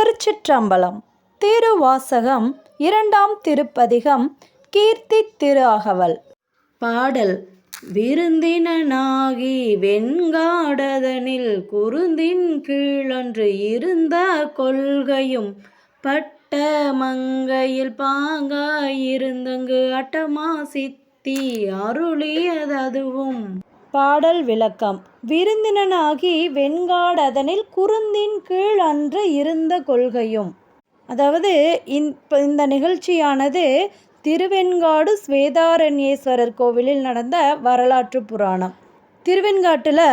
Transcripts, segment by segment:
திருச்சிற்றம்பலம். திருவாசகம் இரண்டாம் திருப்பதிகம் கீர்த்தி திரு அகவல் பாடல். விருந்தினனாகி வெண்காடதனில் குருந்தின் கீழன்று இருந்த கொள்கையும் பட்ட மங்கையில் பாங்காயிருந்தங்கு அட்டமா சித்தி அருளியததுவும் பாடல் விளக்கம். விருந்தினனாகி வெண்காடதனில் குருந்தின் கீழ் அன்று இருந்த கொள்கையும். அதாவது இந்த இந்த நிகழ்ச்சியானது திருவெண்காடு ஸ்வேதாரண்யேஸ்வரர் கோவிலில் நடந்த வரலாற்று புராணம். திருவெண்காட்டில்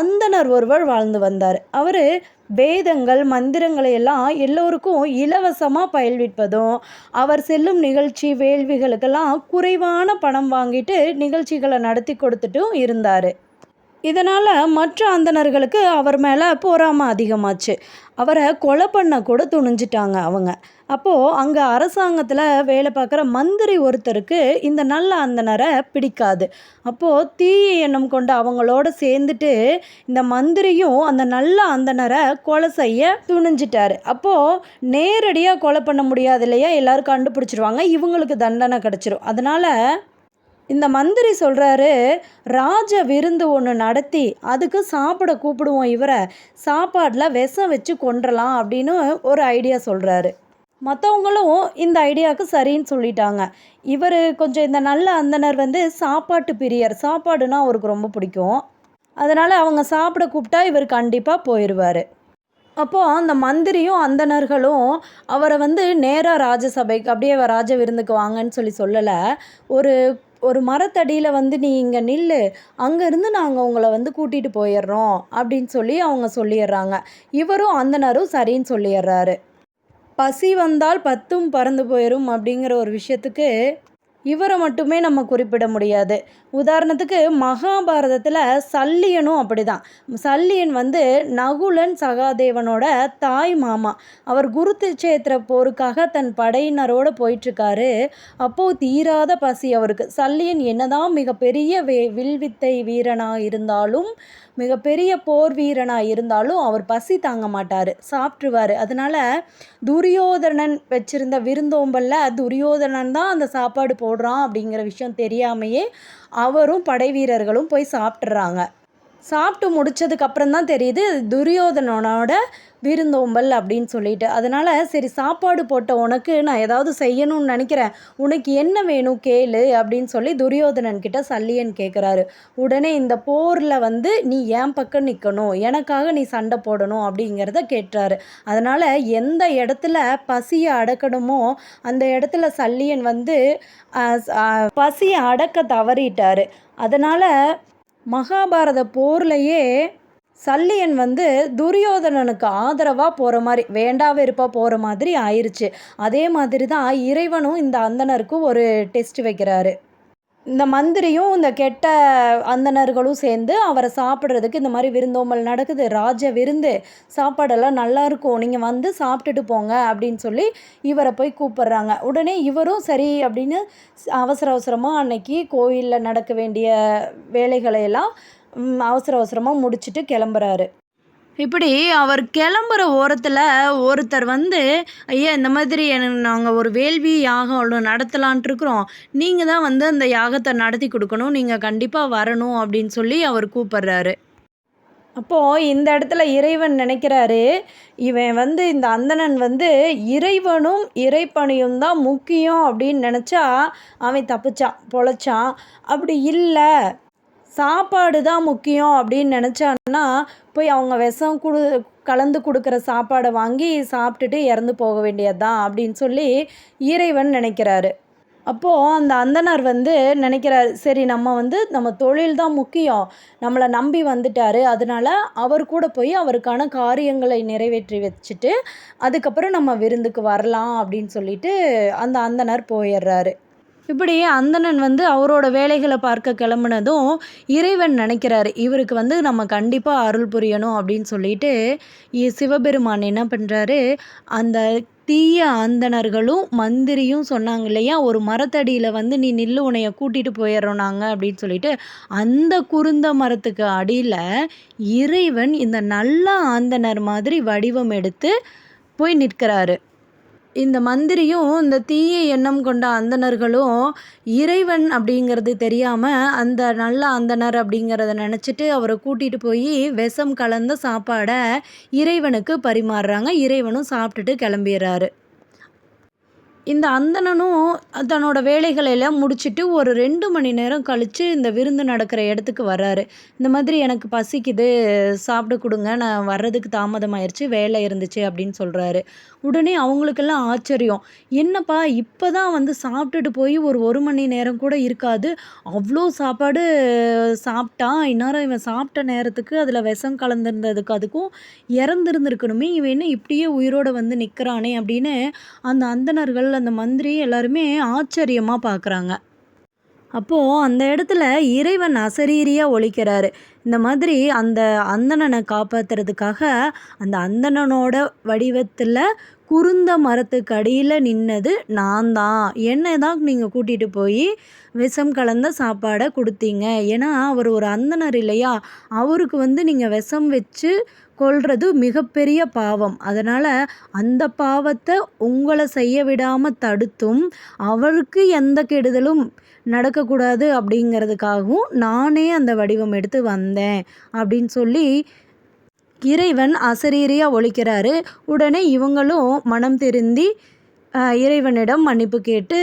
அந்தணர் ஒருவர் வாழ்ந்து வந்தார். அவர் வேதங்கள் மந்திரங்களை எல்லாம் எல்லோருக்கும் இலவசமாக பயில்விப்பதும் அவர் செல்லும் நிகழ்ச்சி வேள்விகளுக்கெல்லாம் குறைவான பணம் வாங்கிட்டு நிகழ்ச்சிகளை நடத்தி கொடுத்துட்டும் இருந்தார். இதனால் மற்ற அந்தணர்களுக்கு அவர் மேலே பொறாமை அதிகமாச்சு. அவரை கொலை பண்ண கூட துணிஞ்சிட்டாங்க அவங்க. அப்போது அங்கே அரசாங்கத்தில் வேலை பார்க்குற மந்திரி ஒருத்தருக்கு இந்த நல்ல அந்தணரை பிடிக்காது. அப்போது தீய எண்ணம் கொண்ட அவங்களோட சேர்ந்துட்டு இந்த மந்திரியும் அந்த நல்ல அந்தணரை கொலை செய்ய துணிஞ்சிட்டாரு. அப்போது நேரடியாக கொலை பண்ண முடியாது இல்லையா? எல்லோரும் கண்டுபிடிச்சிருவாங்க. இவங்களுக்கு தண்டனை கிடச்சிரும். அதனால் இந்த மந்திரி சொல்கிறாரு ராஜ விருந்து ஒன்று நடத்தி அதுக்கு சாப்பிட கூப்பிடுவோம் இவரை. சாப்பாடில் விஷம் வச்சு கொன்றலாம் அப்படின்னு ஒரு ஐடியா சொல்கிறாரு மற்றவங்களும் இந்த ஐடியாவுக்கு சரின்னு சொல்லிட்டாங்க. இவர் கொஞ்சம் இந்த நல்ல அந்தனர் வந்து சாப்பாட்டு பிரியர். சாப்பாடுனா அவருக்கு ரொம்ப பிடிக்கும். அதனால் அவங்க சாப்பிட கூப்பிட்டா இவர் கண்டிப்பாக போயிடுவார் அப்போது அந்த மந்திரியும் அந்தணர்களும் அவரை வந்து நேராக ராஜசபைக்கு அப்படியே ராஜ விருந்துக்கு வாங்கன்னு சொல்லி சொல்லலை. ஒரு ஒரு மரத்தடியில் வந்து நீ இங்கே நில்லு அங்கேருந்து நாங்கள் உங்களை வந்து கூட்டிகிட்டு போயிடுறோம் அப்படின்னு சொல்லி அவங்க சொல்லிடுறாங்க. இவரும் அந்தனரும் சரின்னு சொல்லிடுறாரு. பசி வந்தால் பத்தும் பறந்து போயிடும் அப்படிங்கிற ஒரு விஷயத்துக்கு இவரை மட்டுமே நம்ம குறிப்பிட முடியாது. உதாரணத்துக்கு மகாபாரதத்தில் சல்லியனும் அப்படிதான். சல்லியன் வந்து நகுலன் சகாதேவனோட தாய் மாமா. அவர் குருத்துச்சேத்திர போருக்காக தன் படையினரோடு போயிட்டுருக்காரு. அப்போது தீராத பசி அவருக்கு. சல்லியன் என்னதான் மிகப்பெரிய வே வில்வித்தை வீரனாக இருந்தாலும் மிகப்பெரிய போர் வீரனாக இருந்தாலும் அவர் பசி தாங்க மாட்டார். சாப்பிட்ருவார் அதனால் துரியோதனன் வச்சுருந்த விருந்தோம்பலில் துரியோதனன் தான் அந்த சாப்பாடு போடுறான் அப்படிங்கிற விஷயம் தெரியாமையே அவரும் படை வீரர்களும் போய் சாப்பிட்றாங்க சாப்பிட்டு முடிச்சதுக்கப்புறம் தான் தெரியுது துரியோதனனோட விருந்தோம்பல் அப்படின்னு சொல்லிட்டு. அதனால் சரி சாப்பாடு போட்ட உனக்கு நான் ஏதாவது செய்யணும்னு நினைக்கிறேன். உனக்கு என்ன வேணும் கேளு அப்படின்னு சொல்லி துரியோதனன் கிட்ட சல்லியன் கேட்குறாரு உடனே இந்த போரில் வந்து நீ என் பக்கம் நிற்கணும் எனக்காக நீ சண்டை போடணும் அப்படிங்கிறத கேட்டுறாரு அதனால் எந்த இடத்துல பசியை அடக்கணுமோ அந்த இடத்துல சல்லியன் வந்து பசியை அடக்க தவறிட்டார். அதனால் மகாபாரத போர்லையே சல்லியன் வந்து துரியோதனனுக்கு ஆதரவாக போகிற மாதிரி வேண்டா வெறுப்பாக போகிற மாதிரி ஆயிடுச்சு அதே மாதிரி தான் இறைவனும் இந்த அந்தனருக்கு ஒரு டெஸ்ட் வைக்கிறாரு. இந்த மந்திரியும் இந்த கெட்ட அந்தனர்களும் சேர்ந்து அவரை சாப்பிட்றதுக்கு இந்த மாதிரி விருந்தோம்பல் நடக்குது. ராஜ விருந்து சாப்பாடெல்லாம் நல்லா இருக்கும். நீங்கள் வந்து சாப்பிட்டுட்டு போங்க அப்படின்னு சொல்லி இவரை போய் கூப்பிட்றாங்க. உடனே இவரும் சரி அப்படின்னு அவசர அவசரமாக அன்னைக்கு கோயிலில் நடக்க வேண்டிய வேலைகளையெல்லாம் அவசர அவசரமாக முடிச்சுட்டு கிளம்புறாரு. இப்படி அவர் கிளம்புற ஓரத்தில் ஒருத்தர் வந்து ஐயா இந்த மாதிரி நாங்கள் ஒரு வேள்வி யாகம் ஒன்று நடத்தலான்ட்டு இருக்கிறோம். நீங்கள் தான் வந்து அந்த யாகத்தை நடத்தி கொடுக்கணும். நீங்கள் கண்டிப்பாக வரணும் அப்படின்னு சொல்லி அவர் கூப்பிட்றாரு. அப்போது இந்த இடத்துல இறைவன் நினைக்கிறாரு இவன் வந்து இந்த அந்தணன் வந்து இறைவனும் இறைப்பணியும் தான் முக்கியம் அப்படின்னு நினச்சா அவன் தப்பிச்சான் பொழைச்சான். அப்படி இல்லை. சாப்பாடு தான் முக்கியம் அப்படின்னு நினச்சான்னா போய் அவங்க விஷம் கொடு கலந்து கொடுக்குற சாப்பாடை வாங்கி சாப்பிட்டுட்டு இறந்து போக வேண்டியது தான் அப்படின்னு சொல்லி இறைவன் நினைக்கிறாரு. அப்போது அந்த அந்தனர் வந்து நினைக்கிறார் சரி நம்ம வந்து நம்ம தொழில் தான் முக்கியம். நம்மளை நம்பி வந்துட்டார். அதனால் அவர் கூட போய் அவருக்கான காரியங்களை நிறைவேற்றி வச்சுட்டு அதுக்கப்புறம் நம்ம விருந்துக்கு வரலாம் அப்படின்னு சொல்லிட்டு அந்த அந்தனர் போயிடுறாரு. இப்படி அந்தணன் வந்து அவரோட வேலைகளை பார்க்க கிளம்புனதும் இறைவன் நினைக்கிறாரு. இவருக்கு வந்து நம்ம கண்டிப்பாக அருள் புரியணும் அப்படின்னு சொல்லிட்டு சிவபெருமான் என்ன பண்ணுறாரு அந்த தீய அந்தணர்களும் மந்திரியும் சொன்னாங்க இல்லையா? ஒரு மரத்தடியில் வந்து நீ நில்லு உனைய கூட்டிகிட்டு போயிடுறோம் நாங்கள் அப்படின்னு சொல்லிட்டு அந்த குருந்த மரத்துக்கு அடியில் இறைவன் இந்த நல்ல ஆந்தனர் மாதிரி வடிவம் எடுத்து போய் நிற்கிறாரு. இந்த மந்திரியும் இந்த தீய எண்ணம் கொண்ட அந்தணர்களும் இறைவன் அப்படிங்கிறது தெரியாமல் அந்த நல்ல அந்தணர் அப்படிங்கிறத நினச்சிட்டு அவரை கூட்டிகிட்டு போய் விஷம் கலந்த சாப்பாடை இறைவனுக்கு பரிமாறுறாங்க. இறைவனும் சாப்பிட்டுட்டு கிளம்பிடுறாரு. இந்த அந்தணனும் தன்னோட வேலைகளை எல்லாம் முடிச்சுட்டு ஒரு ரெண்டு மணி நேரம் கழித்து இந்த விருந்து நடக்கிற இடத்துக்கு வர்றாரு. இந்த மாதிரி எனக்கு பசிக்குது சாப்பிட கொடுங்க நான் வர்றதுக்கு தாமதமாயிருச்சு வேலை இருந்துச்சு அப்படின்னு சொல்கிறாரு உடனே அவங்களுக்கெல்லாம் ஆச்சரியம். என்னப்பா இப்போ தான் வந்து சாப்பிட்டுட்டு போய் ஒரு ஒரு மணி நேரம் கூட இருக்காது. அவ்வளோ சாப்பாடு சாப்பிட்டான் இந்நேரம் இவன் சாப்பிட்ட நேரத்துக்கு அதில் விஷம் கலந்துருந்ததுக்கு அதுக்கும் இறந்துருந்துருக்கணுமே இவன் என்ன இப்படியே உயிரோடு வந்து நிற்கிறானே அப்படின்னு அந்த அந்தணர்கள் அந்த மந்திரி எல்லாருமே ஆச்சரியமாக பார்க்குறாங்க அப்போது அந்த இடத்துல இறைவன் அசரீரியாக ஒழிக்கிறாரு இந்த மாதிரி அந்த அந்தணனை காப்பாற்றுறதுக்காக அந்த அந்தணனோட வடிவத்தில் குருந்த மரத்துக்கு அடியில் நின்னது நான் தான் என்னை தான் நீங்கள் கூட்டிகிட்டு போய் விஷம் கலந்த சாப்பாடை கொடுத்தீங்க? ஏன்னா அவர் ஒரு அந்தனர் இல்லையா? அவருக்கு வந்து நீங்கள் விஷம் வச்சு கொள்வது மிகப்பெரிய பாவம். அதனால் அந்த பாவத்தை உங்களை செய்ய விடாமல் தடுத்தும் அவருக்கு எந்த கெடுதலும் நடக்கக்கூடாது அப்படிங்கிறதுக்காகவும் நானே அந்த வடிவம் எடுத்து வந்தேன் அப்படின்னு சொல்லி இறைவன் அசரீரியாக ஒழிக்கிறாரு. உடனே இவங்களும் மனம் திருந்தி இறைவனிடம் மன்னிப்பு கேட்டு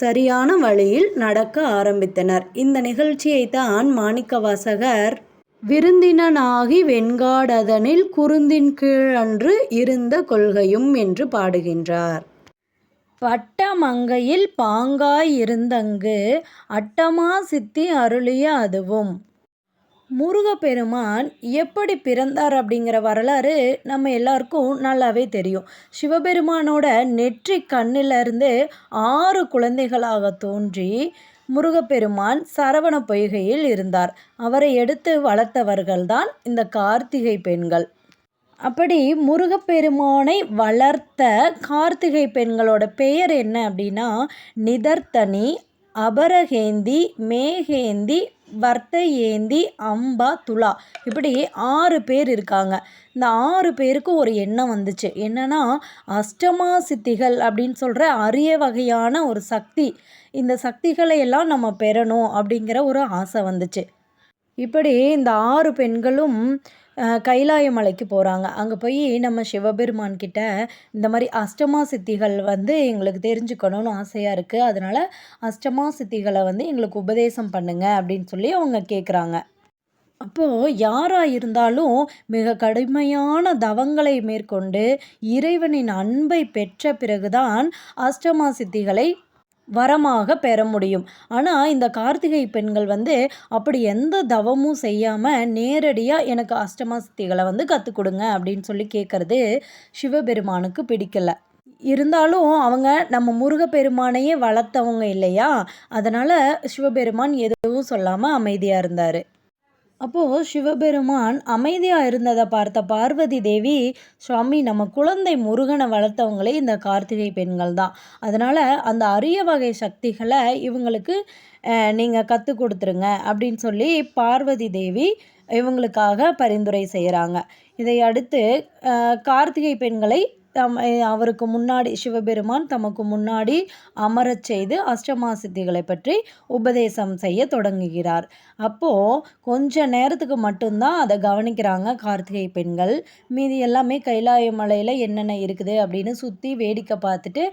சரியான வழியில் நடக்க ஆரம்பித்தனர். இந்த நிகழ்ச்சியை தான் மாணிக்கவாசகர் விருந்தினனாகி வெண்காடதனில் குருந்தின் கீழ் அன்று இருந்த கொள்கையும் என்று பாடுகின்றார். பட்டமங்கையில் பாங்காய் இருந்தங்கு அட்டமா சித்தி அருளிய அதுவும். முருகப்பெருமான் எப்படி பிறந்தார் அப்படிங்கிற வரலாறு நம்ம எல்லாருக்கும் நல்லாவே தெரியும். சிவபெருமானோட நெற்றி கண்ணிலிருந்து ஆறு குழந்தைகளாக தோன்றி முருகப்பெருமான் சரவண பொய்கையில் இருந்தார். அவரை எடுத்து வளர்த்தவர்கள்தான் இந்த கார்த்திகை பெண்கள். அப்படி முருகப்பெருமானை வளர்த்த கார்த்திகை பெண்களோட பெயர் என்ன அப்படின்னா நிதர்த்தனி அபரகேந்தி மேகேந்தி வர்த்தையேந்தி அம்பா துலா. இப்படி ஆறு பேர் இருக்காங்க. இந்த ஆறு பேருக்கு ஒரு எண்ணம் வந்துச்சு. என்னென்னா அஷ்டமா சித்திகள் அப்படின்னு சொல்கிற அரிய வகையான ஒரு சக்தி. இந்த சக்திகளை எல்லாம் நம்ம பெறணும் அப்படிங்கிற ஒரு ஆசை வந்துச்சு. இப்படி இந்த ஆறு பெண்களும் கைலாய மலைக்கு போகிறாங்க அங்கே போய் நம்ம சிவபெருமான் கிட்ட இந்த மாதிரி அஷ்டமா சித்திகள் வந்து எங்களுக்கு தெரிஞ்சுக்கணும்னு ஆசையாக இருக்குது அதனால் அஷ்டமா சித்திகளை வந்து எங்களுக்கு உபதேசம் பண்ணுங்க அப்படின்னு சொல்லி அவங்க கேட்குறாங்க அப்போது யாராக இருந்தாலும் மிக கடுமையான தவங்களை மேற்கொண்டு இறைவனின் அன்பை பெற்ற பிறகுதான் அஷ்டமா சித்திகளை வரமாக பெற முடியும். ஆனால் இந்த கார்த்திகை பெண்கள் வந்து அப்படி எந்த தவமும் செய்யாமல் நேரடியாக எனக்கு அஷ்டமா வந்து கற்றுக் கொடுங்க அப்படின்னு சொல்லி கேட்குறது சிவபெருமானுக்கு பிடிக்கல. இருந்தாலும் அவங்க நம்ம முருகப்பெருமானையே வளர்த்தவங்க இல்லையா? அதனால் சிவபெருமான் எதுவும் சொல்லாமல் அமைதியாக இருந்தார். அப்போது சிவபெருமான் அமைதியாக இருந்ததை பார்த்த பார்வதி தேவி சுவாமி நம்ம குழந்தை முருகனை வளர்த்தவங்களே இந்த கார்த்திகை பெண்கள் தான். அதனால் அந்த அரிய வகை சக்திகளை இவங்களுக்கு நீங்கள் கற்றுக் கொடுத்துருங்க அப்படின்னு சொல்லி பார்வதி தேவி இவங்களுக்காக பரிந்துரை செய்கிறாங்க இதை அடுத்து கார்த்திகை பெண்களை தம் அவருக்கு முன்னாடி சிவபெருமான் தமக்கு முன்னாடி அமரச் செய்து அஷ்டமா சித்திகளை பற்றி உபதேசம் செய்ய தொடங்குகிறார். அப்போது கொஞ்ச நேரத்துக்கு மட்டும்தான் அதை கவனிக்கிறாங்க கார்த்திகை பெண்கள். மீதி எல்லாமே கைலாய மலையில் என்னென்ன இருக்குது அப்படின்னு சுற்றி வேடிக்கை பார்த்துட்டு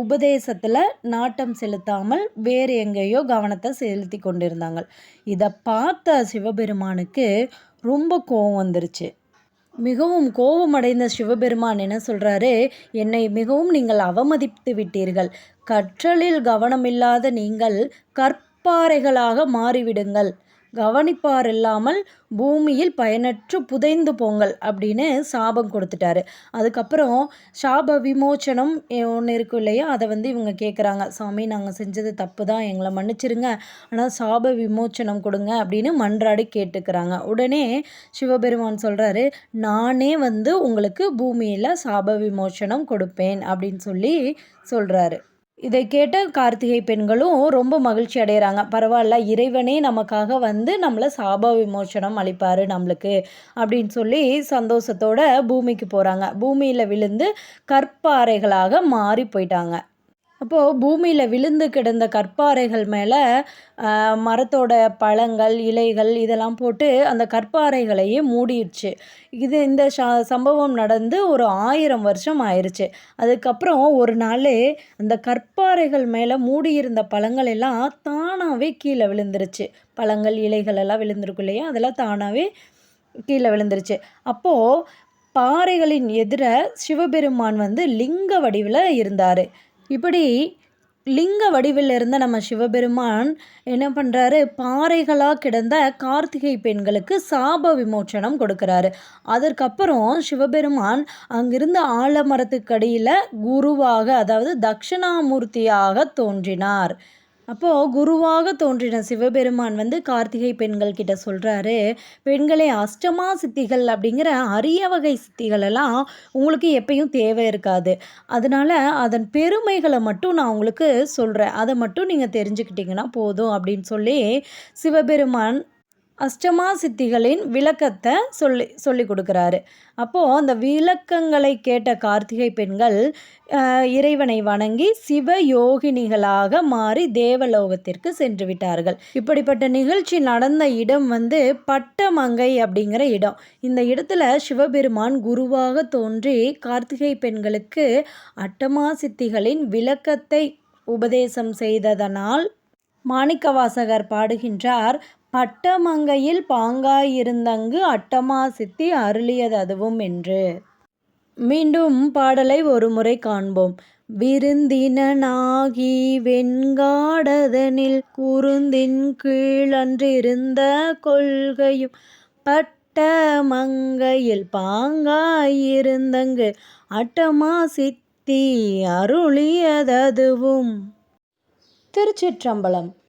உபதேசத்தில் நாட்டம் செலுத்தாமல் வேறு எங்கேயோ கவனத்தை செலுத்தி கொண்டிருந்தாங்க. இதை பார்த்த சிவபெருமானுக்கு ரொம்ப கோவம் வந்துருச்சு. மிகவும் கோபமடைந்த சிவபெருமான் என்ன சொல்கிறாரு என்னை மிகவும் நீங்கள் அவமதித்து விட்டீர்கள். கற்றலில் கவனமில்லாத நீங்கள் கற்பாறைகளாக மாறிவிடுங்கள். கவனிப்பார் இல்லாமல் பூமியில் பயனற்று புதைந்து போங்கள் அப்படின்னு சாபம் கொடுத்துட்டாரு. அதுக்கப்புறம் சாப விமோச்சனம் ஒன்று இருக்கும் இல்லையா? அதை வந்து இவங்க கேட்குறாங்க சாமி நாங்கள் செஞ்சது தப்பு தான் எங்களை மன்னிச்சிருங்க. ஆனால் சாப விமோச்சனம் கொடுங்க அப்படின்னு மன்றாடி கேட்டுக்கிறாங்க. உடனே சிவபெருமான் சொல்கிறாரு நானே வந்து உங்களுக்கு பூமியில் சாப விமோச்சனம் கொடுப்பேன் அப்படின்னு சொல்லி சொல்கிறாரு இதை கேட்ட கார்த்திகை பெண்களும் ரொம்ப மகிழ்ச்சி அடைகிறாங்க பரவாயில்ல இறைவனே நமக்காக வந்து நம்மளை சாப விமோச்சனம் அளிப்பார் நம்மளுக்கு அப்படின்னு சொல்லி சந்தோஷத்தோட பூமிக்கு போகிறாங்க பூமியில் விழுந்து கற்பாறைகளாக மாறி போயிட்டாங்க. அப்போது பூமியில் விழுந்து கிடந்த கற்பாறைகள் மேலே மரத்தோட பழங்கள் இலைகள் இதெல்லாம் போட்டு அந்த கற்பாறைகளையே மூடிடுச்சு. இது இந்த ச சம்பவம் நடந்து ஒரு ஆயிரம் வருஷம் ஆயிடுச்சு அதுக்கப்புறம் ஒரு நாள் அந்த கற்பாறைகள் மேலே மூடியிருந்த பழங்கள் எல்லாம் தானாகவே கீழே விழுந்துருச்சு. பழங்கள் இலைகள் எல்லாம் விழுந்திருக்கும் இல்லையா? அதெல்லாம் தானாகவே கீழே விழுந்துருச்சு. அப்போது பாறைகளின் எதிர சிவபெருமான் வந்து லிங்க வடிவில் இருந்தார். இப்படி லிங்க வடிவில் இருந்த நம்ம சிவபெருமான் என்ன பண்ணுறாரு பாறைகளாக கிடந்த கார்த்திகை பெண்களுக்கு சாப விமோச்சனம் கொடுக்குறாரு. அதற்கப்புறம் சிவபெருமான் அங்கிருந்த ஆலமரத்துக்கடியில் குருவாக அதாவது தட்சிணாமூர்த்தியாக தோன்றினார். அப்போது குருவாக தோன்றின சிவபெருமான் வந்து கார்த்திகை பெண்கள் கிட்ட சொல்கிறாரு பெண்களே அஷ்டமா சித்திகள் அப்படிங்கிற அரிய வகை சித்திகள் எல்லாம் உங்களுக்கு எப்பயும் தேவை இருக்காது. அதனால் அதன் பெருமைகளை மட்டும் நான் உங்களுக்கு சொல்கிறேன் அதை மட்டும் நீங்கள் தெரிஞ்சுக்கிட்டிங்கன்னா போதும் அப்படின்னு சொல்லி சிவபெருமான் அஷ்டமா சித்திகளின் விளக்கத்தை சொல்லி சொல்லி கொடுக்குறாரு. அப்போது அந்த விளக்கங்களை கேட்ட கார்த்திகை பெண்கள் இறைவனை வணங்கி சிவ யோகினிகளாக மாறி தேவலோகத்திற்கு சென்று விட்டார்கள். இப்படிப்பட்ட நிகழ்ச்சி நடந்த இடம் வந்து பட்டமங்கை அப்படிங்கிற இடம். இந்த இடத்துல சிவபெருமான் குருவாக தோன்றி கார்த்திகை பெண்களுக்கு அட்டமா சித்திகளின் விளக்கத்தை உபதேசம் செய்ததனால் மாணிக்கவாசகர் பாடுகின்றார் பட்டமங்கையில் பாங்காயிருந்தங்கு அட்டமா சித்தி அருளியததுவும் என்று. மீண்டும் பாடலை ஒரு முறை காண்போம் விருந்தினாகி வெண்காடதனில் குருந்தின் கீழன்றிருந்த கொள்கையும் பட்ட மங்கையில் பாங்காயிருந்தங்கு அட்டமா சித்தி அருளியததுவும். திருச்சிற்றம்பலம்.